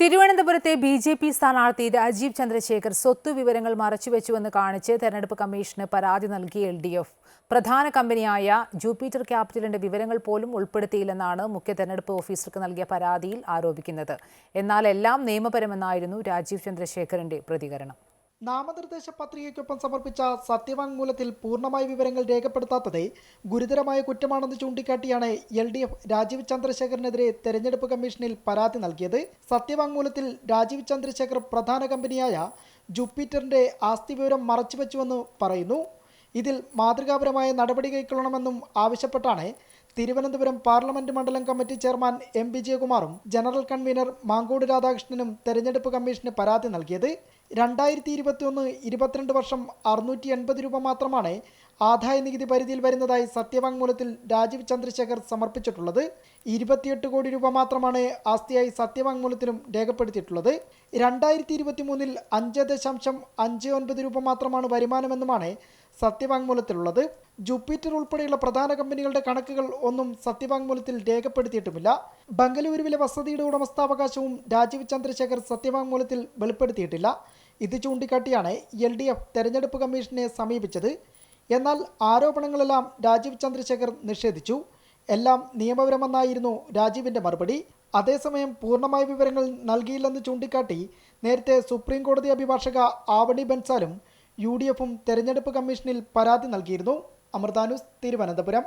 തിരുവനന്തപുരത്തെ B J P സ്ഥാനാർത്ഥി രാജീവ് ചന്ദ്രശേഖർ സ്വത്ത് വിവരങ്ങൾ മറച്ചുവെച്ചുവെന്ന് കാണിച്ച് തെരഞ്ഞെടുപ്പ് കമ്മീഷന് പരാതി നൽകി എൽ ഡി എഫ്. പ്രധാന കമ്പനിയായ ജൂപ്പിറ്റർ ക്യാപിറ്റലിന്റെ വിവരങ്ങൾ പോലും ഉൾപ്പെടുത്തിയില്ലെന്നാണ് മുഖ്യ തെരഞ്ഞെടുപ്പ് ഓഫീസർക്ക് നൽകിയ പരാതിയിൽ ആരോപിക്കുന്നത്. എന്നാൽ എല്ലാം നിയമപരമെന്നായിരുന്നു രാജീവ് ചന്ദ്രശേഖറിന്റെ പ്രതികരണം. നാമനിർദ്ദേശ പത്രികയ്ക്കൊപ്പം സമർപ്പിച്ച സത്യവാങ്മൂലത്തിൽ പൂർണമായ വിവരങ്ങൾ രേഖപ്പെടുത്താത്തത് ഗുരുതരമായ കുറ്റമാണെന്ന് ചൂണ്ടിക്കാട്ടിയാണ് എൽ ഡി എഫ് രാജീവ് ചന്ദ്രശേഖറിനെതിരെ തെരഞ്ഞെടുപ്പ് കമ്മീഷനിൽ പരാതി നൽകിയത്. സത്യവാങ്മൂലത്തിൽ രാജീവ് ചന്ദ്രശേഖർ പ്രധാന കമ്പനിയായ ജൂപ്പിറ്ററിന്റെ ആസ്തി വിവരം മറച്ചുവെച്ചുവെന്ന് പറയുന്നു. ഇതിൽ മാതൃകാപരമായ നടപടി കൈക്കൊള്ളണമെന്നും ആവശ്യപ്പെട്ടാണ് തിരുവനന്തപുരം പാർലമെന്റ് മണ്ഡലം കമ്മിറ്റി ചെയർമാൻ എം. വിജയകുമാറും ജനറൽ കൺവീനർ മാങ്കോട് രാധാകൃഷ്ണനും തെരഞ്ഞെടുപ്പ് കമ്മീഷന് പരാതി നൽകിയത്. രണ്ടായിരത്തി ഇരുപത്തിയൊന്ന് ഇരുപത്തിരണ്ട് വർഷം അറുന്നൂറ്റി എൺപത് രൂപ മാത്രമാണ് ആദായ നികുതി പരിധിയിൽ വരുന്നതായി സത്യവാങ്മൂലത്തിൽ രാജീവ് ചന്ദ്രശേഖർ സമർപ്പിച്ചിട്ടുള്ളത്. ഇരുപത്തിയെട്ട് കോടി രൂപ മാത്രമാണ് ആസ്തിയായി സത്യവാങ്മൂലത്തിലും രേഖപ്പെടുത്തിയിട്ടുള്ളത്. രണ്ടായിരത്തി ഇരുപത്തി മൂന്നിൽ അഞ്ച് ദശാംശം അഞ്ച് ഒൻപത് രൂപ മാത്രമാണ് വരുമാനമെന്നുമാണ് സത്യവാങ്മൂലത്തിലുള്ളത്. ജൂപ്പിറ്റർ ഉൾപ്പെടെയുള്ള പ്രധാന കമ്പനികളുടെ കണക്കുകൾ ഒന്നും സത്യവാങ്മൂലത്തിൽ രേഖപ്പെടുത്തിയിട്ടുമില്ല. ബംഗലൂരുവിലെ വസതിയുടെ ഉടമസ്ഥാവകാശവും രാജീവ് ചന്ദ്രശേഖർ സത്യവാങ്മൂലത്തിൽ വെളിപ്പെടുത്തിയിട്ടില്ല. ഇത് ചൂണ്ടിക്കാട്ടിയാണ് എൽ ഡി എഫ് തെരഞ്ഞെടുപ്പ് കമ്മീഷനെ സമീപിച്ചത്. എന്നാൽ ആരോപണങ്ങളെല്ലാം രാജീവ് ചന്ദ്രശേഖർ നിഷേധിച്ചു. എല്ലാം നിയമപരമെന്നായിരുന്നു രാജീവിന്റെ മറുപടി. അതേസമയം പൂർണമായ വിവരങ്ങൾ നൽകിയില്ലെന്ന് ചൂണ്ടിക്കാട്ടി നേരത്തെ സുപ്രീം കോടതി അഭിഭാഷക ആവണി ബൻസാലും യു ഡി എഫും തെരഞ്ഞെടുപ്പ് കമ്മീഷനിൽ പരാതി നൽകിയിരുന്നു. അമൃതാനുസ് തിരുവനന്തപുരം.